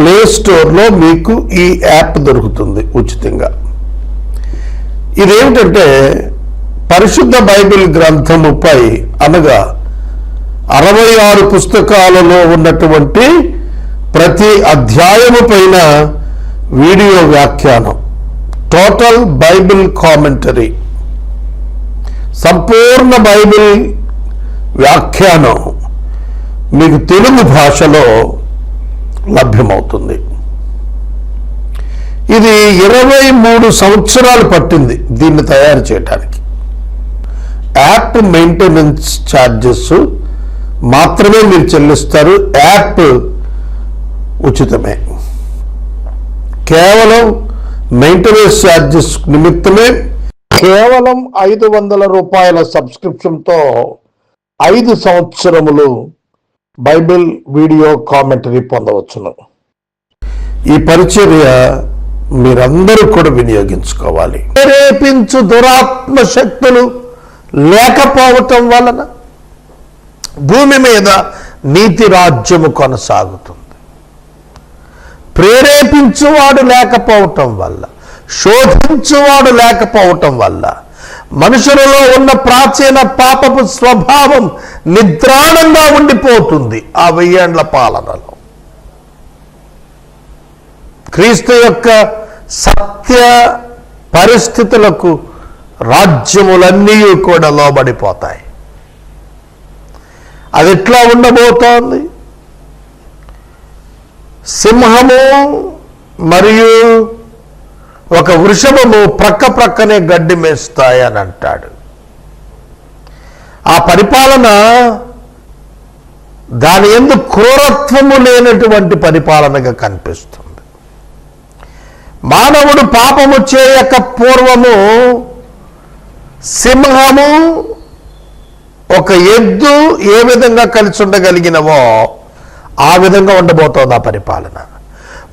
Play స్టోర్లో మీకు ఈ యాప్ దొరుకుతుంది ఉచితంగా. ఇదేమిటంటే పరిశుద్ధ బైబిల్ గ్రంథముపై అనగా అరవై ఆరు పుస్తకాలలో ఉన్నటువంటి ప్రతి అధ్యాయము పైన వీడియో వ్యాఖ్యానం. టోటల్ బైబిల్ కామెంటరీ సంపూర్ణ బైబిల్ వ్యాఖ్యానం మీకు తెలుగు భాషలో లభ్యమవుతుంది. ఇది ఇరవై మూడు సంవత్సరాలు పట్టింది దీన్ని తయారు చేయడానికి యాప్ మెయింటెనెన్స్ ఛార్జెస్ మాత్రమే మీరు చెల్లిస్తారు. యాప్ ఉచితమే. కేవలం మెయింటెనెన్స్ ఛార్జెస్ నిమిత్తమే కేవలం ఐదు వందల రూపాయల సబ్స్క్రిప్షన్తో ఐదు సంవత్సరములు బైబిల్ వీడియో కామెంటరీ పొందవచ్చును. ఈ పరిచర్య మీరందరూ కూడా వినియోగించుకోవాలి. ప్రేరేపించు దురాత్మ శక్తులు లేకపోవటం వలన భూమి మీద నీతి రాజ్యము కొనసాగుతుంది. ప్రేరేపించువాడు లేకపోవటం వల్ల శోధించువాడు లేకపోవటం వల్ల మనుషులలో ఉన్న ప్రాచీన పాపపు స్వభావం నిద్రాణంగా ఉండిపోతుంది ఆ వెయ్యేండ్ల పాలనలో. క్రీస్తు యొక్క సత్య పరిస్థితులకు రాజ్యములన్నీ కూడా లోబడిపోతాయి. అది ఎట్లా ఉండబోతోంది? సింహము మరియు ఒక వృషభము ప్రక్క ప్రక్కనే గడ్డి మేస్తాయని అంటాడు. ఆ పరిపాలన దాని ఎందు క్రూరత్వము లేనటువంటి పరిపాలనగా కనిపిస్తుంది. మానవుడు పాపము చేయక పూర్వము సింహము ఒక ఎద్దు ఏ విధంగా కలిసి ఉండగలిగినవో ఆ విధంగా ఉండబోతోంది ఆ పరిపాలన.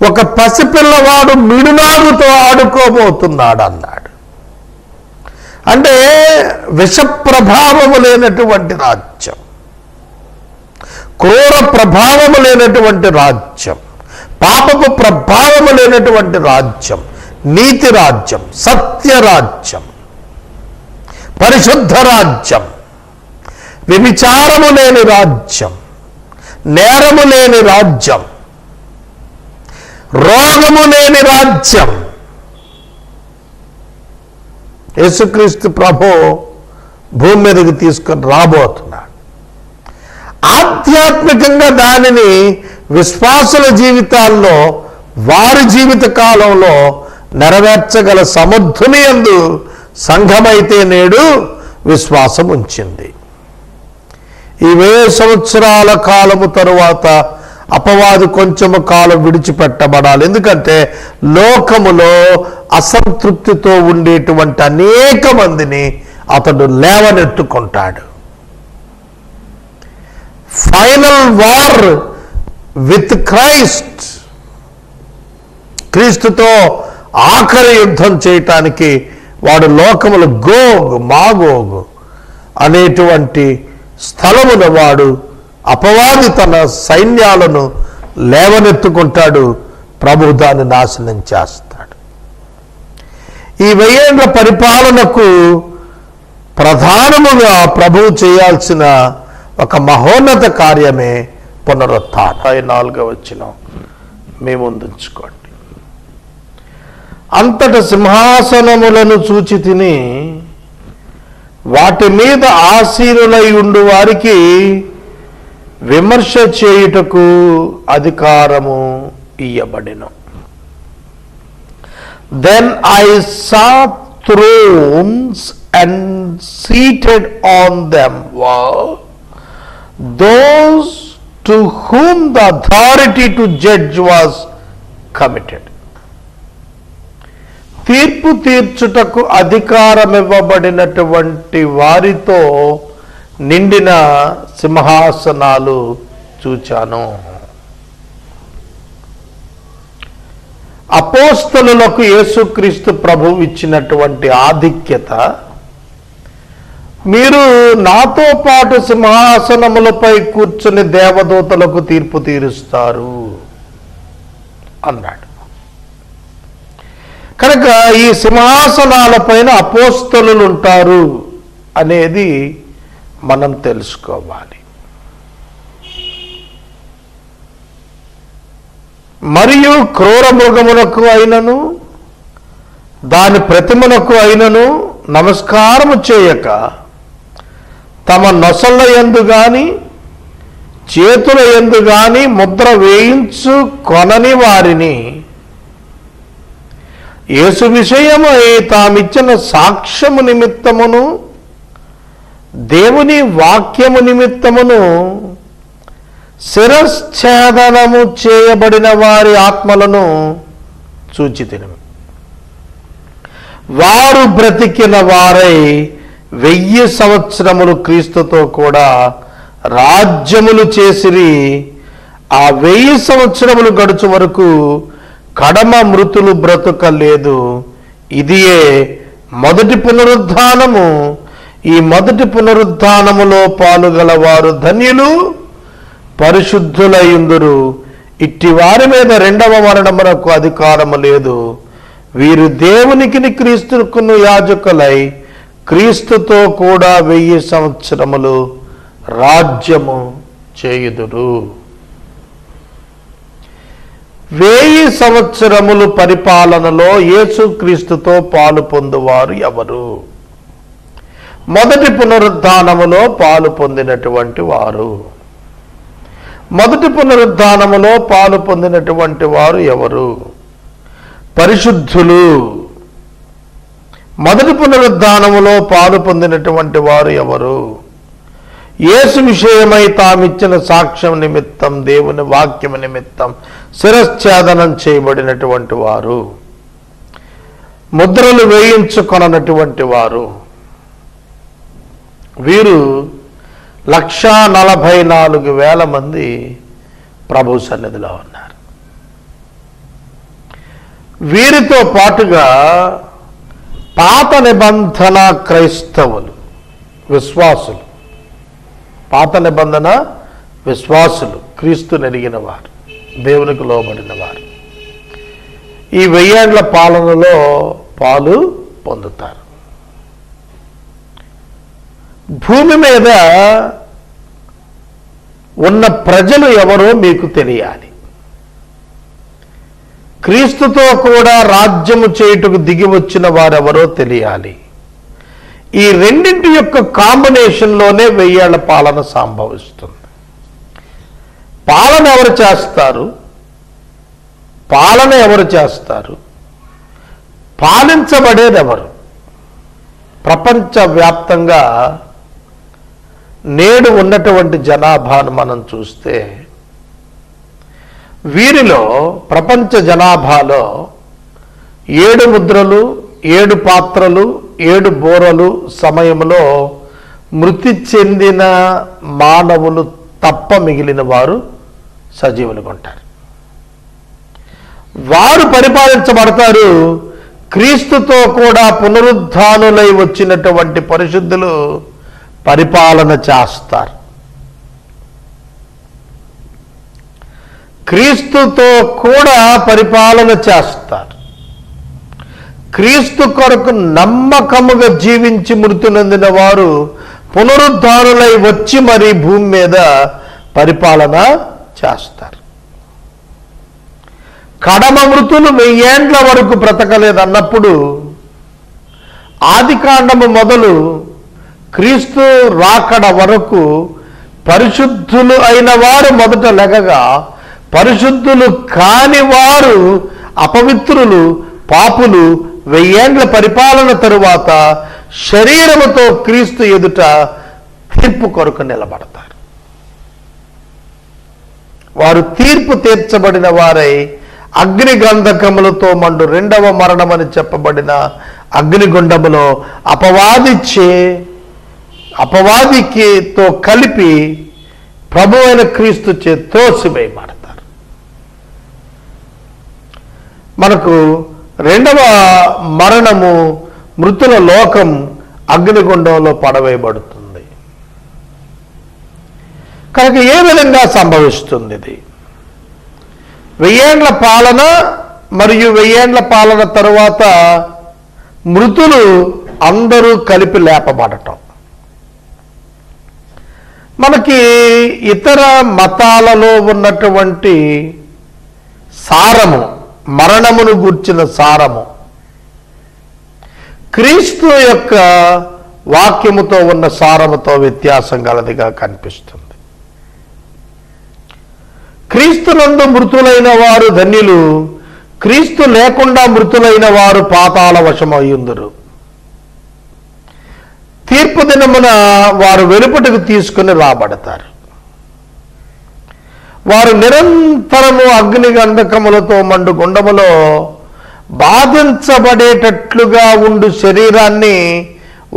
ఒక పసిపిల్లవాడు మిడునాడుతో ఆడుకోబోతున్నాడు అన్నాడు అంటే విష ప్రభావము లేనటువంటి రాజ్యం. క్రూర ప్రభావము లేనటువంటి రాజ్యం. పాపపు ప్రభావము లేనటువంటి రాజ్యం. నీతి రాజ్యం. సత్య రాజ్యం. పరిశుద్ధ రాజ్యం. వ్యభిచారము లేని రాజ్యం. నేరము లేని రాజ్యం. రోగము లేని రాజ్యం. యేసుక్రీస్తు ప్రభు భూమి మీదకి తీసుకొని రాబోతున్నాడు. ఆధ్యాత్మికంగా దానిని విశ్వాసుల జీవితాల్లో వారి జీవిత కాలంలో నెరవేర్చగల సమర్థుని ఎందు సంఘమైతే నేడు విశ్వాసం ఉంచింది ఈ వెయ్యి సంవత్సరాల కాలము తరువాత అపవాది కొంచెము కాలం విడిచిపెట్టబడాలి. ఎందుకంటే లోకములో అసంతృప్తితో ఉండేటువంటి అనేక మందిని అతడు లేవనెత్తుకుంటాడు. ఫైనల్ వార్ విత్ క్రైస్ట్ క్రీస్తుతో ఆఖరి యుద్ధం చేయటానికి వాడు లోకములు గోగు మాగోగు అనేటువంటి స్థలమున వాడు అపవాది తన సైన్యాలను లేవనెత్తుకుంటాడు. ప్రభు దాన్ని నాశనం చేస్తాడు. ఈ వెయ్యేండ్ల పరిపాలనకు ప్రధానముగా ప్రభువు చేయాల్సిన ఒక మహోన్నత కార్యమే పునరుత్థానం. నాలుగవ వచ్చిన మేము ముందుంచుకోండి అంతట సింహాసనములను చూచి తిని వాటి మీద ఆసీనులై ఉండు వారికి విమర్శ చేయుటకు అధికారము ఇయ్యబడెను. Then I saw thrones and seated on them those to whom the authority to judge was committed తీర్పు తీర్చుటకు అధికారం ఇవ్వబడినటువంటి వారితో నిండిన సింహాసనాలు చూచాను. అపోస్తలులకు యేసుక్రీస్తు ప్రభు ఇచ్చినటువంటి ఆధిక్యత మీరు నాతో పాటు సింహాసనములపై కూర్చుని దేవదూతలకు తీర్పు తీరుస్తారు అన్నాడు. కనుక ఈ సింహాసనాలపైన అపోస్తలు ఉంటారు అనేది మనం తెలుసుకోవాలి. మరియు క్రూర మృగమునకు అయినను దాని ప్రతిమనకు అయినను నమస్కారము చేయక తమ నొసళ్ళ ఎందు గాని చేతుల ఎందు గాని ముద్ర వేయించు కొనని వారిని యేసు విషయమై తామిచ్చిన సాక్ష్యము నిమిత్తమును దేవుని వాక్యము నిమిత్తమును శిరశ్ఛేదనము చేయబడిన వారి ఆత్మలను సూచితిని వారు బ్రతికిన వారై వెయ్యి సంవత్సరములు క్రీస్తుతో కూడా రాజ్యములు చేసిరి ఆ వెయ్యి సంవత్సరములు గడుచు వరకు కడమ మృతులు బ్రతుకలేదు. ఇదియే మొదటి పునరుద్ధానము. ఈ మొదటి పునరుద్ధానములో పాలుగల వారు ధన్యులు పరిశుద్ధులయుందురు. ఇట్టి వారి మీద రెండవ మరణమునకు అధికారము లేదు. వీరు దేవునికి క్రీస్తుకును యాజకులై క్రీస్తుతో కూడా వెయ్యి సంవత్సరములు రాజ్యము చేయుదురు. వెయ్యి సంవత్సరములు పరిపాలనలో యేసుక్రీస్తుతో పాలు పొందువారు ఎవరు? మొదటి పునరుద్ధానములో పాలు పొందినటువంటి వారు. మొదటి పునరుద్ధానములో పాలు పొందినటువంటి వారు ఎవరు? పరిశుద్ధులు. మొదటి పునరుద్ధానములో పాలు పొందినటువంటి వారు ఎవరు? యేసు విషయమై తామిచ్చిన సాక్ష్యం నిమిత్తం దేవుని వాక్యం నిమిత్తం శిరశ్ఛేదనం చేయబడినటువంటి వారు. ముద్రలు వేయించుకొననటువంటి వారు. వీరు లక్షా నలభై నాలుగు వేల మంది ప్రభు సన్నిధిలో ఉన్నారు. వీరితో పాటుగా పాత నిబంధన క్రైస్తవులు విశ్వాసులు పాత నిబంధన విశ్వాసులు క్రీస్తు నెరిగిన వారు దేవునికి లోబడిన వారు. ఈ వెయ్యేండ్ల పాలనలో పాలు పొందుతారు. భూమి మీద ఉన్న ప్రజలు ఎవరో మీకు తెలియాలి. క్రీస్తుతో కూడా రాజ్యము చేయుటకు దిగి వచ్చిన వారెవరో తెలియాలి. ఈ రెండింటి యొక్క కాంబినేషన్లోనే వెయ్యేళ్ళ పాలన సంభవిస్తుంది. పాలన ఎవరు చేస్తారు? పాలన ఎవరు చేస్తారు? పాలించబడేది ఎవరు ప్రపంచవ్యాప్తంగా నేడు ఉన్నటువంటి జనాభాను మనం చూస్తే వీరిలో ప్రపంచ జనాభాలో ఏడు ముద్రలు ఏడు పాత్రలు ఏడు బోరలు సమయంలో మృతి చెందిన మానవులు తప్ప మిగిలిన వారు సజీవులుగా ఉంటారు వారు పరిపాలించబడతారు క్రీస్తుతో కూడా పునరుద్ధానులై వచ్చినటువంటి పరిశుద్ధులు పరిపాలన చేస్తారు. క్రీస్తుతో కూడా పరిపాలన చేస్తారు. క్రీస్తు కొరకు నమ్మకముగా జీవించి మృతినొందిన వారు పునరుద్ధారులై వచ్చి మరి భూమి మీద పరిపాలన చేస్తారు. కడమ మృతులు వెయ్యేండ్ల వరకు బ్రతకలేదన్నప్పుడు ఆది కాండము మొదలు క్రీస్తు రాకడ వరకు పరిశుద్ధులు అయిన వారు మొదట లెగగా పరిశుద్ధులు కాని వారు అపవిత్రులు పాపులు వెయ్యేండ్ల పరిపాలన తరువాత శరీరముతో క్రీస్తు ఎదుట తీర్పు కొరకు నిలబడతారు. వారు తీర్పు తీర్చబడిన వారై అగ్ని గంధకములతో మండు రెండవ మరణమని చెప్పబడిన అగ్నిగుండములో అపవాదిచ్చే అపవాదికి తో కలిపి ప్రభు అయిన క్రీస్తు చే త్రోసివేయబడతారు. మనకు రెండవ మరణము మృతుల లోకం అగ్నిగుండంలో పడవేయబడుతుంది. కనుక ఏ విధంగా సంభవిస్తుంది ఇది? వెయ్యేండ్ల పాలన మరియు వెయ్యేండ్ల పాలన తరువాత మృతులు అందరూ కలిపి లేపబడటం. మనకి ఇతర మతాలలో ఉన్నటువంటి సారము మరణమును గూర్చిన సారము. క్రీస్తు యొక్క వాక్యముతో ఉన్న సారముతో వ్యత్యాసం గలదిగా కనిపిస్తుంది. క్రీస్తునందు మృతులైన వారు ధన్యులు క్రీస్తు లేకుండా మృతులైన వారు పాతాల వశమయ్యుందురు తీర్పు దినమున వారు వెలుపటకు తీసుకుని రాబడతారు. వారు నిరంతరము అగ్ని గంధకములతో మండు గుండములో బాధించబడేటట్లుగా ఉండు శరీరాన్ని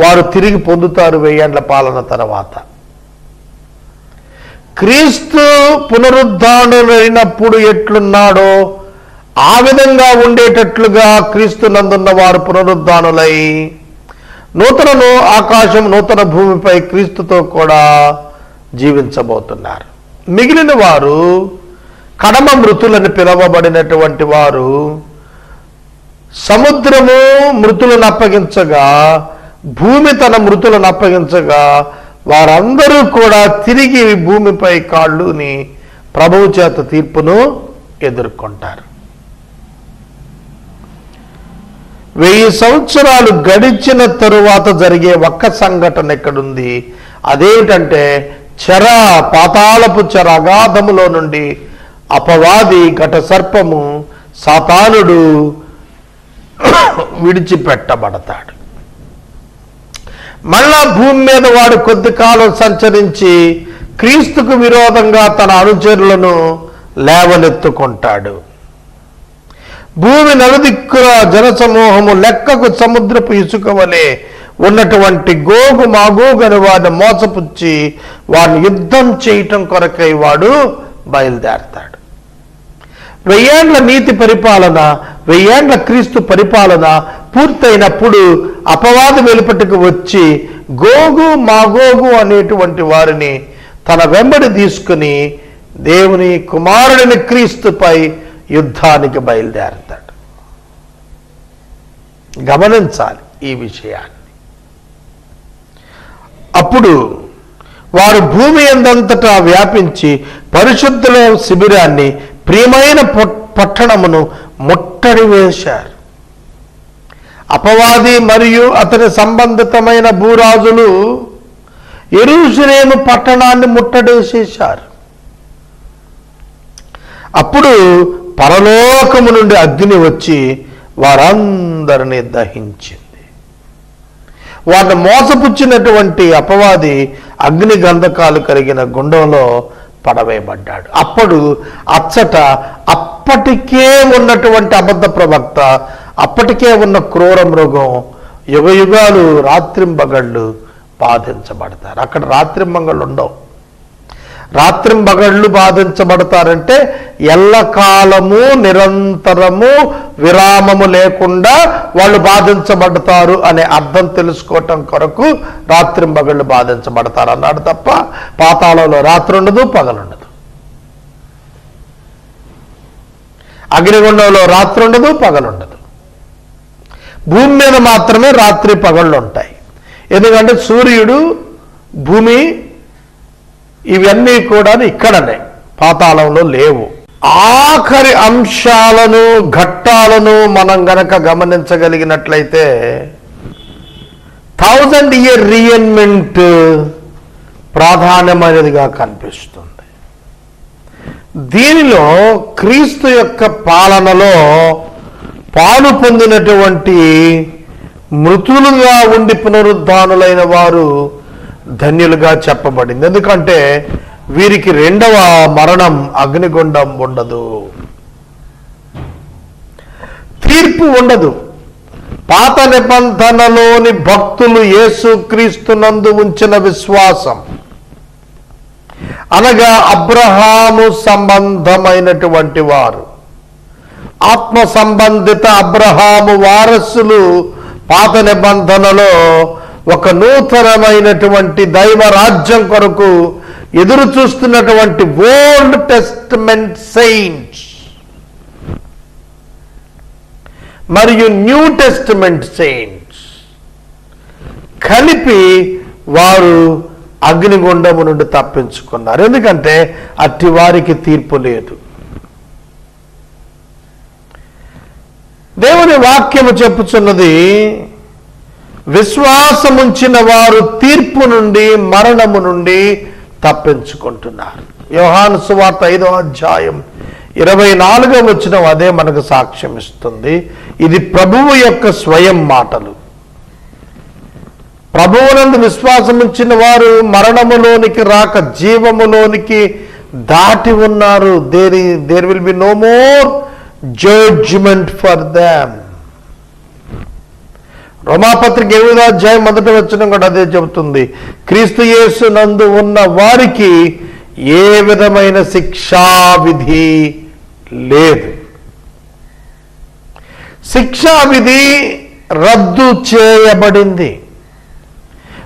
వారు తిరిగి పొందుతారు వెయ్యేండ్ల పాలన తర్వాత. క్రీస్తు పునరుద్ధానులైనప్పుడు ఎట్లున్నాడో ఆ విధంగా ఉండేటట్లుగా క్రీస్తు నందున్న వారు పునరుద్ధానులై నూతనను ఆకాశం నూతన భూమిపై క్రీస్తుతో కూడా జీవించబోతున్నారు. మిగిలిన వారు కడమ మృతులని పిలవబడినటువంటి వారు సముద్రము మృతులను అప్పగించగా భూమి తన మృతులను అప్పగించగా వారందరూ కూడా తిరిగి భూమిపై కాళ్ళుని ప్రభువు చేత తీర్పును ఎదుర్కొంటారు. వెయ్యి సంవత్సరాలు గడిచిన తరువాత జరిగే ఒక్క సంఘటన ఎక్కడుంది? అదేమిటంటే చెర పాతాళపు చెర అగాధములో నుండి అపవాది ఘట సర్పము సాతానుడు విడిచిపెట్టబడతాడు. మళ్ళా భూమి మీద వాడు కొద్ది కాలం సంచరించి క్రీస్తుకు విరోధంగా తన అనుచరులను లేవనెత్తుకుంటాడు. భూమి నలుదిక్కుల జనసమూహము లెక్కకు సముద్రపు ఇసుక వలె ఉన్నటువంటి గోగు మాగోగు అని వాడిని మోసపుచ్చి వాడిని యుద్ధం చేయటం కొరకై వాడు బయలుదేరతాడు. వెయ్యేండ్ల నీతి పరిపాలన వెయ్యేండ్ల క్రీస్తు పరిపాలన పూర్తయినప్పుడు అపవాదం వెలుపటికి వచ్చి గోగు మాగోగు అనేటువంటి వారిని తన వెంబడి తీసుకుని దేవుని కుమారుడిని క్రీస్తుపై యుద్ధానికి బయలుదేరతాడు. గమనించాలి ఈ విషయాన్ని. అప్పుడు వారు భూమి ఎందంతటా వ్యాపించి పరిశుద్ధుల శిబిరాన్ని ప్రియమైన పట్టణమును ముట్టడి వేశారు. అపవాది మరియు అతని సంబంధితమైన భూరాజులు ఎరుషులేము పట్టణాన్ని ముట్టడేసేశారు అప్పుడు పరలోకము నుండి అగ్ని వచ్చి వారందరినీ దహించింది. వారిని మోసపుచ్చినటువంటి అపవాది అగ్ని గంధకాలు కలిగిన గుండంలో పడవేయబడ్డాడు. అప్పుడు అచ్చట అప్పటికే ఉన్నటువంటి అబద్ధ ప్రవక్త అప్పటికే ఉన్న క్రూర మృగం యుగ యుగాలు రాత్రింబగళ్ళు బాధించబడతారు. అక్కడ రాత్రింబగళ్ళు ఉండవు. రాత్రింబగళ్ళు బాధించబడతారంటే ఎల్లకాలము నిరంతరము విరామము లేకుండా వాళ్ళు బాధించబడతారు అనే అర్థం తెలుసుకోవటం కొరకు రాత్రింబగళ్ళు బాధించబడతారు అన్నాడు తప్ప పాతాళంలో రాత్రి ఉండదు పగలుండదు. అగ్నిగుండంలో రాత్రి ఉండదు పగలుండదు. భూమి మీద మాత్రమే రాత్రి పగళ్ళు ఉంటాయి ఎందుకంటే సూర్యుడు భూమి ఇవన్నీ కూడా ఇక్కడనే పాతాళంలో లేవు. ఆఖరి అంశాలను ఘట్టాలను మనం గనక గమనించగలిగినట్లయితే థౌజండ్ ఇయర్ రియన్మెంట్ ప్రాధాన్యమైనదిగా కనిపిస్తుంది. దీనిలో క్రీస్తు యొక్క పాలనలో పాలు పొందినటువంటి మృతులుగా ఉండి పునరుద్ధానులైన వారు ధన్యులుగా చెప్పబడింది. ఎందుకంటే వీరికి రెండవ మరణం అగ్నిగుండం ఉండదు. తీర్పు ఉండదు. పాత నిబంధనలోని భక్తులు యేసుక్రీస్తునందు ఉంచిన విశ్వాసం. అనగా అబ్రహాము సంబంధమైనటువంటి వారు. ఆత్మ సంబంధిత అబ్రహాము వారసులు పాత నిబంధనలో ఒక నూతనమైనటువంటి దైవ రాజ్యం కొరకు ఎదురు చూస్తున్నటువంటి ఓల్డ్ టెస్ట్మెంట్ సెయింట్స్ మరియు న్యూ టెస్ట్మెంట్ సెయింట్స్ కలిపి వారు అగ్నిగుండము నుండి తప్పించుకున్నారు. ఎందుకంటే అట్టి వారికి తీర్పు లేదు. దేవుని వాక్యము చెప్పుచున్నది విశ్వాసముంచిన వారు తీర్పు నుండి మరణము నుండి తప్పించుకుంటున్నారు. యోహాను సువార్త ఐదో అధ్యాయం ఇరవై నాలుగో వచ్చిన అదే మనకు సాక్ష్యం ఇస్తుంది. ఇది ప్రభువు యొక్క స్వయం మాటలు. ప్రభువునందు విశ్వాసం ఉంచిన వారు మరణములోనికి రాక జీవములోనికి దాటి ఉన్నారు. There there will be no more judgment for them రోమాపత్రిక ఎనిమిదో అధ్యాయం మొదటి వచ్చిన కూడా అదే చెబుతుంది. క్రీస్తు యేసు నందు ఉన్న వారికి ఏ విధమైన శిక్షా విధి లేదు. శిక్షా విధి రద్దు చేయబడింది.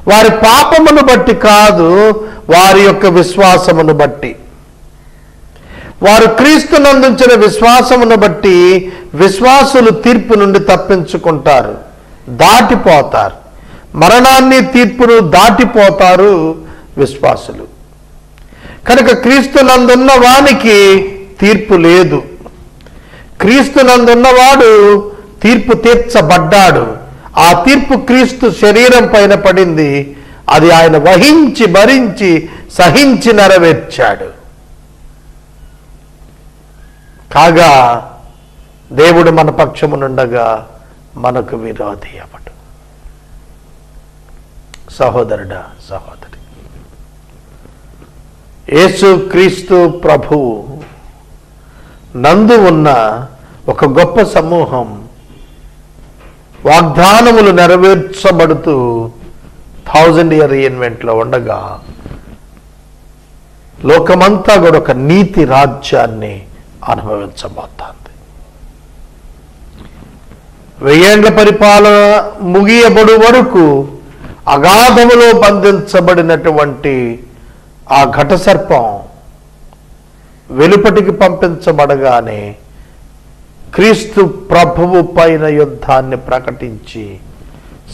వారి పాపమును బట్టి కాదు వారి యొక్క విశ్వాసమును బట్టి. వారు క్రీస్తునందుంచిన విశ్వాసమును బట్టి విశ్వాసులు తీర్పు నుండి తప్పించుకుంటారు. దాటిపోతారు. మరణాన్ని తీర్పును దాటిపోతారు విశ్వాసులు. కనుక క్రీస్తునందున్న వానికి తీర్పు లేదు. క్రీస్తునందున్నవాడు తీర్పు తీర్చబడ్డాడు. ఆ తీర్పు క్రీస్తు శరీరం పైన పడింది. అది ఆయన వహించి భరించి సహించి నెరవేర్చాడు. కాగా దేవుడు మన పక్షమునుండగా మనకు విరోధి అవడు సహోదరుడా సహోదరి. యేసు క్రీస్తు ప్రభువు నందు ఉన్న ఒక గొప్ప సమూహం వాగ్దానములు నెరవేర్చబడుతూ థౌజండ్ ఇయర్ రీఇన్వెంట్లో ఉండగా లోకమంతా కూడా ఒక నీతి రాజ్యాన్ని అనుభవించబోతాను వెయ్యేండ్ల పరిపాలన ముగియబడు వరకు అగాధములో బంధించబడినటువంటి ఆ ఘటసర్పం వెలుపటికి పంపించబడగానే క్రీస్తు ప్రభువు పైన యుద్ధాన్ని ప్రకటించి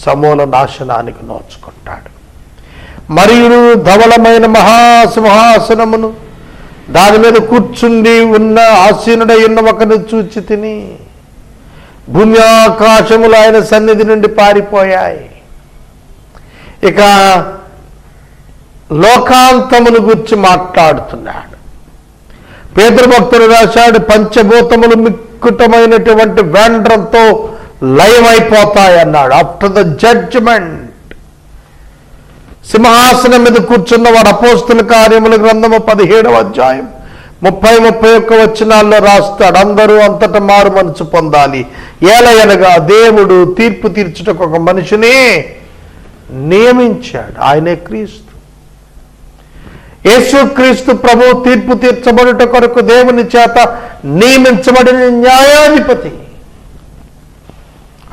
సమూల నాశనానికి నోచుకుంటాడు. మరియు ధవలమైన మహాసింహాసనమును దాని మీద కూర్చుండి ఉన్న ఆసీనుడై ఉన్న ఒకరిని చూచి తిని భూమి ఆకాశములు ఆయన సన్నిధి నుండి పారిపోయాయి. ఇక లోకాంతమును గురించి మాట్లాడుతున్నాడు. పేదభక్తులు రాశాడు పంచభూతములు మిక్కుటమైనటువంటి వేండ్రంతో లయమైపోతాయన్నాడు ఆఫ్టర్ ద జడ్జ్మెంట్ సింహాసనం మీద కూర్చున్న వాడు అపోస్తుల కార్యముల గ్రంథము పదిహేడవ అధ్యాయం ముప్పై ముప్పై ఒక్క వచనాల్లో రాస్తాడు అందరూ అంతట మారు మనసు పొందాలి. ఏలయనగా దేవుడు తీర్పు తీర్చుటకు ఒక మనిషిని నియమించాడు ఆయనే క్రీస్తు. యేసుక్రీస్తు ప్రభు తీర్పు తీర్చబడుట కొరకు దేవుని చేత నియమించబడిన న్యాయాధిపతి.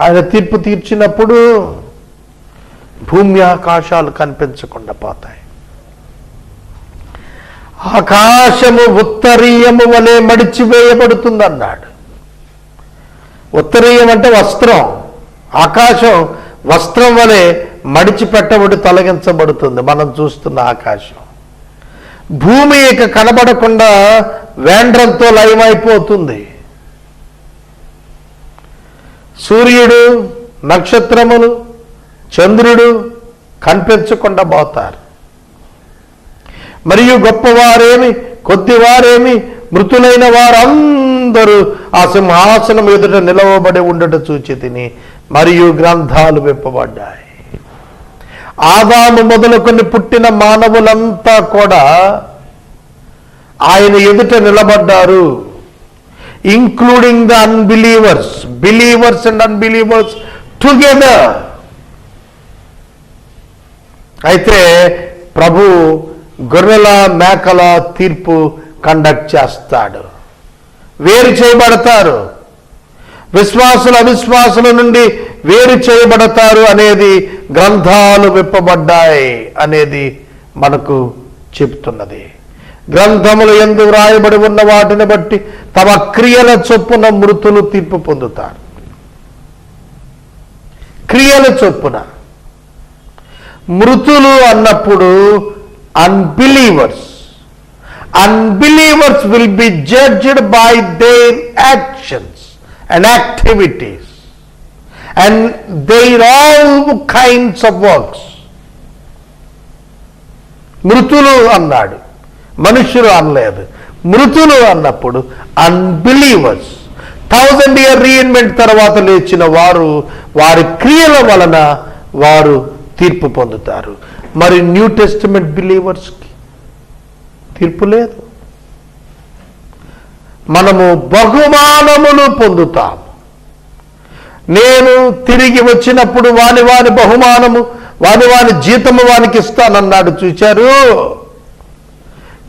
ఆయన తీర్పు తీర్చినప్పుడు భూమి ఆకాశాలు కనిపించకుండా పోతాయి. ఆకాశము ఉత్తరీయము వలె మడిచివేయబడుతుందన్నాడు. ఉత్తరీయం అంటే వస్త్రం. ఆకాశం వస్త్రం వలె మడిచి పెట్టబడి తొలగించబడుతుంది. మనం చూస్తున్న ఆకాశం. భూమి ఇక కనబడకుండా వేండ్రంతో లయమైపోతుంది. సూర్యుడు నక్షత్రములు చంద్రుడు కనిపించకుండా పోతారు. మరియు గొప్పవారేమి కొద్దివారేమి మృతులైన వారందరూ ఆ సింహాసనం ఎదుట నిలవబడి ఉండట చూచి తిని మరియు గ్రంథాలు విప్పబడ్డాయి. ఆదాము మొదలుకొని పుట్టిన మానవులంతా కూడా ఆయన ఎదుట నిలబడ్డారు. Including the unbelievers believers and unbelievers together అయితే ప్రభు గొర్రెల మేకల తీర్పు కండక్ట్ చేస్తాడు. వేరు చేయబడతారు. విశ్వాసుల అవిశ్వాసుల నుండి వేరు చేయబడతారు అనేది గ్రంథాలు విప్పబడ్డాయి అనేది మనకు చెప్తున్నది. గ్రంథములు ఎందు వ్రాయబడి ఉన్న వాటిని బట్టి తమ క్రియల చొప్పున మృతులు తీర్పు పొందుతారు. క్రియల చొప్పున. మృతులు అన్నప్పుడు unbelievers unbelievers will be judged by their actions and activities and their all kinds of works మృతులు అన్నాడు మనుషులు అనలేదు. మృతులు అన్నప్పుడు అన్బిలీవర్స్ థౌజండ్ ఇయర్ రీఇన్వెంట్ తర్వాత లేచిన వారు వారి క్రియల వలన వారు తీర్పు పొందుతారు. మరి న్యూ టెస్టిమెంట్ బిలీవర్స్కి తీర్పు లేదు. మనము బహుమానములు పొందుతాము. నేను తిరిగి వచ్చినప్పుడు వాని వాని బహుమానము వాని వాని జీతము వానికి ఇస్తానన్నాడు. చూచారు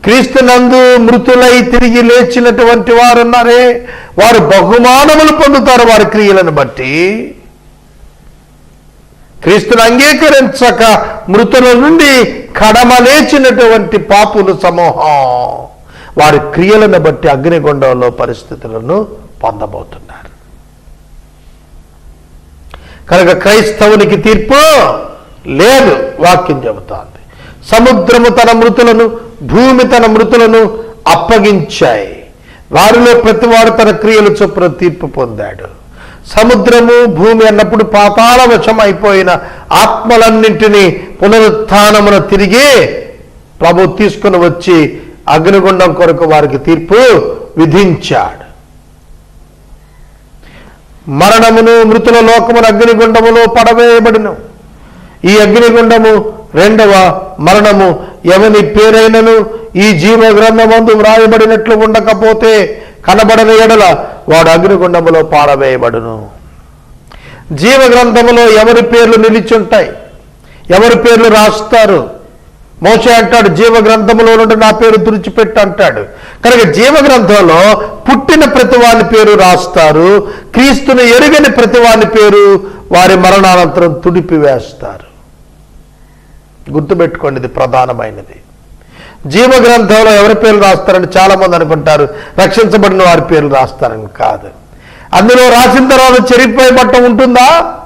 క్రీస్తునందు మృతులై తిరిగి లేచినటువంటి వారు ఉన్నారే వారు బహుమానములు పొందుతారు వారి క్రియలను బట్టి. క్రీస్తును అంగీకరించక మృతుల నుండి కడమ లేచినటువంటి పాపులు సమూహం. వారి క్రియలను బట్టి అగ్నిగుండంలో పరిస్థితులను పొందబోతున్నారు. కనుక క్రైస్తవునికి తీర్పు లేదు వాక్యం చెబుతోంది. సముద్రము తన మృతులను భూమి తన మృతులను అప్పగించాయి. వారిలో ప్రతివాడు తన క్రియలు చొప్పున తీర్పు పొందాడు. సముద్రము భూమి అన్నప్పుడు పాతాళ వశం అయిపోయిన ఆత్మలన్నింటినీ పునరుత్నమున తిరిగి ప్రభు తీసుకుని వచ్చి అగ్నిగుండం కొరకు వారికి తీర్పు విధించాడు. మరణమును మృతుల లోకమును అగ్నిగుండములో పడవేయబడిను. ఈ అగ్నిగుండము రెండవ మరణము. ఎవని పేరైనను ఈ జీవ గ్రంథమందు వ్రాయబడినట్లు ఉండకపోతే కనబడని ఎడల వాడు అగ్నిగుండములో పారవేయబడును. జీవ గ్రంథములో ఎవరి పేర్లు నిలిచుంటాయి? ఎవరి పేర్లు రాస్తారు? మోసే అంటాడు జీవ గ్రంథములో నుండి నా పేరు తుడిచిపెట్టు అంటాడు. కనుక జీవ గ్రంథంలో పుట్టిన ప్రతివాని పేరు రాస్తారు క్రీస్తును ఎరుగని ప్రతివాని పేరు వారి మరణానంతరం తుడిపివేస్తారు. గుర్తుపెట్టుకోండి ఇది ప్రధానమైనది. జీవ గ్రంథంలో ఎవరి పేర్లు రాస్తారని చాలా మంది అనుకుంటారు. రక్షించబడిన వారి పేర్లు రాస్తారని కాదు. అందులో రాసిన తర్వాత చెరిగిపోయే పట్టం ఉంటుందా?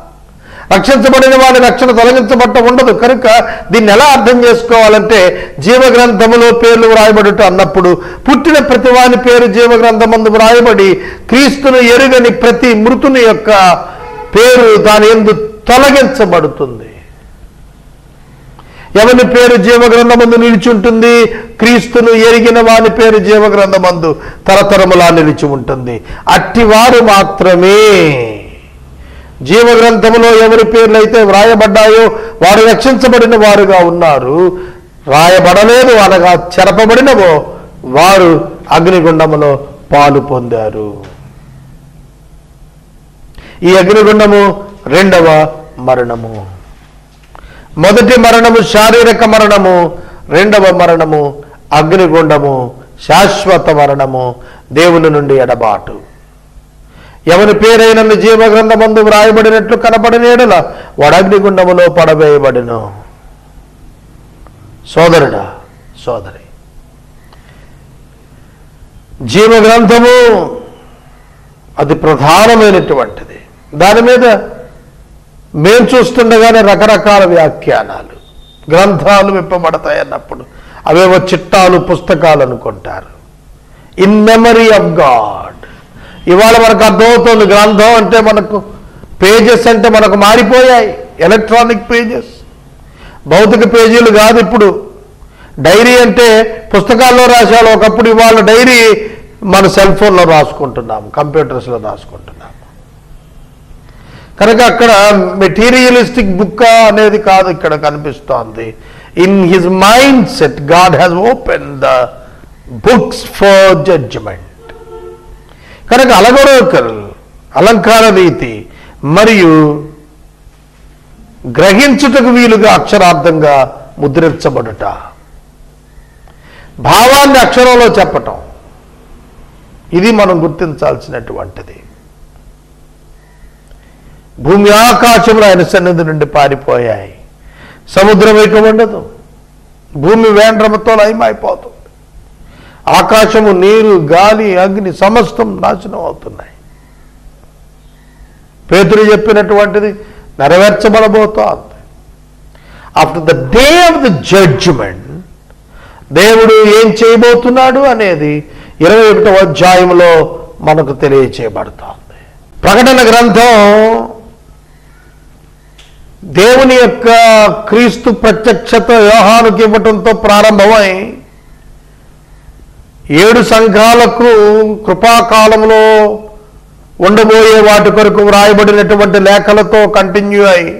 రక్షించబడిన వారి రక్షణ తొలగించబట్ట ఉండదు. కనుక దీన్ని ఎలా అర్థం చేసుకోవాలంటే జీవ గ్రంథములో పేర్లు వ్రాయబడుట అన్నప్పుడు పుట్టిన ప్రతి వాని పేరు జీవ గ్రంథమందు వ్రాయబడి క్రీస్తును ఎరుగని ప్రతి మృతుని యొక్క పేరు దాని ఎందు తొలగించబడుతుంది. ఎవని పేరు జీవగ్రంథమందు నిలిచి ఉంటుంది క్రీస్తును ఎరిగిన వాని పేరు జీవగ్రంథమందు తరతరములా నిలిచి ఉంటుంది. అట్టివారు మాత్రమే. జీవగ్రంథములో ఎవరి పేర్లు అయితే వ్రాయబడ్డాయో వారు రక్షించబడిన వారుగా ఉన్నారు. రాయబడలేదు అనగా చెరపబడినవో వారు అగ్నిగుండములో పాలు పొందారు. ఈ అగ్నిగుండము రెండవ మరణము. మొదటి మరణము శారీరక మరణము రెండవ మరణము అగ్నిగుండము శాశ్వత మరణము దేవుని నుండి ఎడబాటు. ఎవరి పేరైన జీవగ్రంథమందు వ్రాయబడినట్లు కనబడిన ఎడల వాడు పడవేయబడిను. సోదరుడా సోదరి జీవగ్రంథము అది ప్రధానమైనటువంటిది. దాని మీద మేము చూస్తుండగానే రకరకాల వ్యాఖ్యానాలు గ్రంథాలు విప్పబడతాయి అన్నప్పుడు అవేవో చిట్టాలు పుస్తకాలు అనుకుంటారు. ఇన్ మెమరీ ఆఫ్ గాడ్ ఇవాళ మనకు అర్థమవుతుంది గ్రంథం అంటే మనకు పేజెస్ అంటే మనకు మారిపోయాయి ఎలక్ట్రానిక్ పేజెస్ భౌతిక పేజీలు కాదు ఇప్పుడు. డైరీ అంటే పుస్తకాల్లో రాశారు ఒకప్పుడు ఇవాళ డైరీ మన సెల్ ఫోన్లో రాసుకుంటున్నాము కంప్యూటర్స్లో రాసుకుంటున్నాము కనుక అక్కడ మెటీరియలిస్టిక్ బుక్ అనేది కాదు ఇక్కడ కనిపిస్తోంది. In his mind set God has open the books for judgment కనుక అలగోరకల్ అలంకార రీతి మరియు గ్రహించుటకు వీలుగా అక్షరార్థంగా ముద్రించబడుట. భావాన్ని అక్షరంలో చెప్పటం. ఇది మనం గుర్తించాల్సినటువంటిది. భూమి ఆకాశములు ఆయన సన్నిధి నుండి పారిపోయాయి. సముద్రం ఇక ఉండదు. భూమి వేండ్రమతో లయమైపోతుంది. ఆకాశము నీరు గాలి అగ్ని సమస్తం నాశనం అవుతున్నాయి. పేతురు చెప్పినటువంటిది నెరవేర్చబడబోతోంది. After the day of the judgment దేవుడు ఏం చేయబోతున్నాడు అనేది ఇరవై ఒకటవ అధ్యాయంలో మనకు తెలియచేయబడుతోంది. ప్రకటన గ్రంథం దేవుని యొక్క క్రీస్తు ప్రత్యక్షత యోహానుకి ఇవ్వటంతో ప్రారంభమై ఏడు సంఘాలకు కృపాకాలంలో ఉండబోయే వాటి కొరకు వ్రాయబడినటువంటి లేఖలతో కంటిన్యూ అయి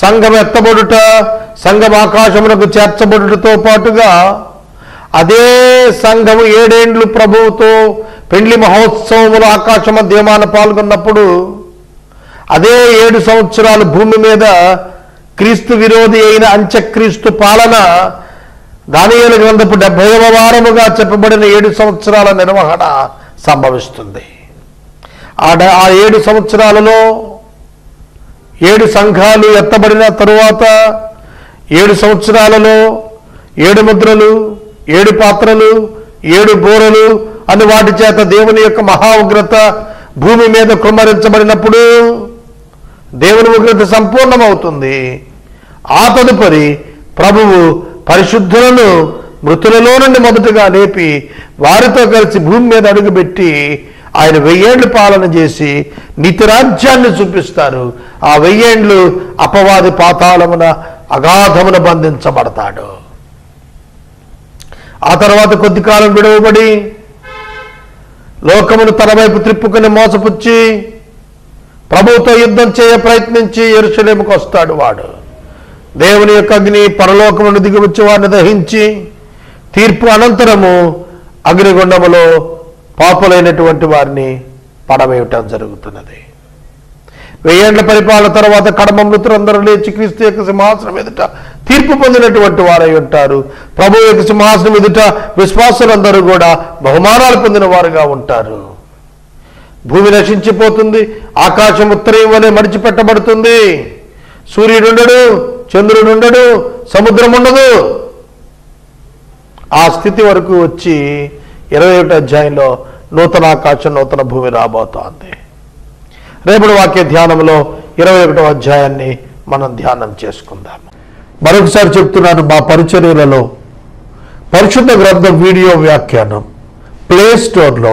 సంఘం ఎత్తబడుట సంఘం ఆకాశమునకు చేర్చబడుటతో పాటుగా అదే సంఘము ఏడేండ్లు ప్రభువుతో పెండ్లి మహోత్సవములు ఆకాశ మధ్యమాన పాల్గొన్నప్పుడు అదే ఏడు సంవత్సరాలు భూమి మీద క్రీస్తు విరోధి అయిన అంత్యక్రీస్తు పాలన దానియలు గ్రంథపు డెబ్బైవ వారముగా చెప్పబడిన ఏడు సంవత్సరాల నిర్వహణ సంభవిస్తుంది. ఆ డ- ఆ ఏడు సంవత్సరాలలో ఏడు సంఘాలు ఎత్తబడిన తరువాత ఏడు సంవత్సరాలలో ఏడు ముద్రలు ఏడు పాత్రలు ఏడు బోరలు అని వాటి చేత దేవుని యొక్క మహా ఉగ్రత భూమి మీద కుమ్మరించబడినప్పుడు దేవుని ఉగ్రత సంపూర్ణమవుతుంది. ఆ తదుపరి ప్రభువు పరిశుద్ధులను మృతులలో నుండి మొదటగా లేపి వారితో కలిసి భూమి మీద అడుగుపెట్టి ఆయన వెయ్యేండ్లు పాలన చేసి నితిరాజ్యాన్ని చూపిస్తారు. ఆ వెయ్యేండ్లు అపవాది పాతాళమున అగాధమున బంధించబడతాడు. ఆ తర్వాత కొద్ది కాలం విడవబడి లోకమును తన వైపు త్రిప్పుకుని మోసపుచ్చి ప్రభువుతో యుద్ధం చేయ ప్రయత్నించి ఎరుసలేముకు వస్తాడు వాడు. దేవుని యొక్క అగ్ని పరలోకమును దిగి వచ్చి దహించి తీర్పు అనంతరము అగ్నిగుండములో పాపులైనటువంటి వారిని పడవేయటం జరుగుతున్నది. వెయ్యేండ్ల పరిపాలన తర్వాత కడమ మృతులందరూ లేచి క్రీస్తు యొక్క సింహాసనం ఎదుట తీర్పు పొందినటువంటి వారై ఉంటారు. ప్రభు యొక్క సింహాసనం ఎదుట విశ్వాసులందరూ కూడా బహుమానాలు పొందిన వారుగా ఉంటారు. భూమి నశించిపోతుంది ఆకాశం ఉత్తరం వలె మడిచిపెట్టబడుతుంది. సూర్యుడు ఉండడు సముద్రం ఉండదు ఆ స్థితి వరకు వచ్చి ఇరవై ఒకటి అధ్యాయంలో నూతన ఆకాశం నూతన భూమి రాబోతోంది. రేపటి వాక్య ధ్యానంలో ఇరవై ఒకటో అధ్యాయాన్ని మనం ధ్యానం చేసుకుందాం. మరొకసారి చెప్తున్నాను మా పరిచర్యలలో పరిశుద్ధ గ్రంథం వీడియో వ్యాఖ్యానం ప్లే స్టోర్లో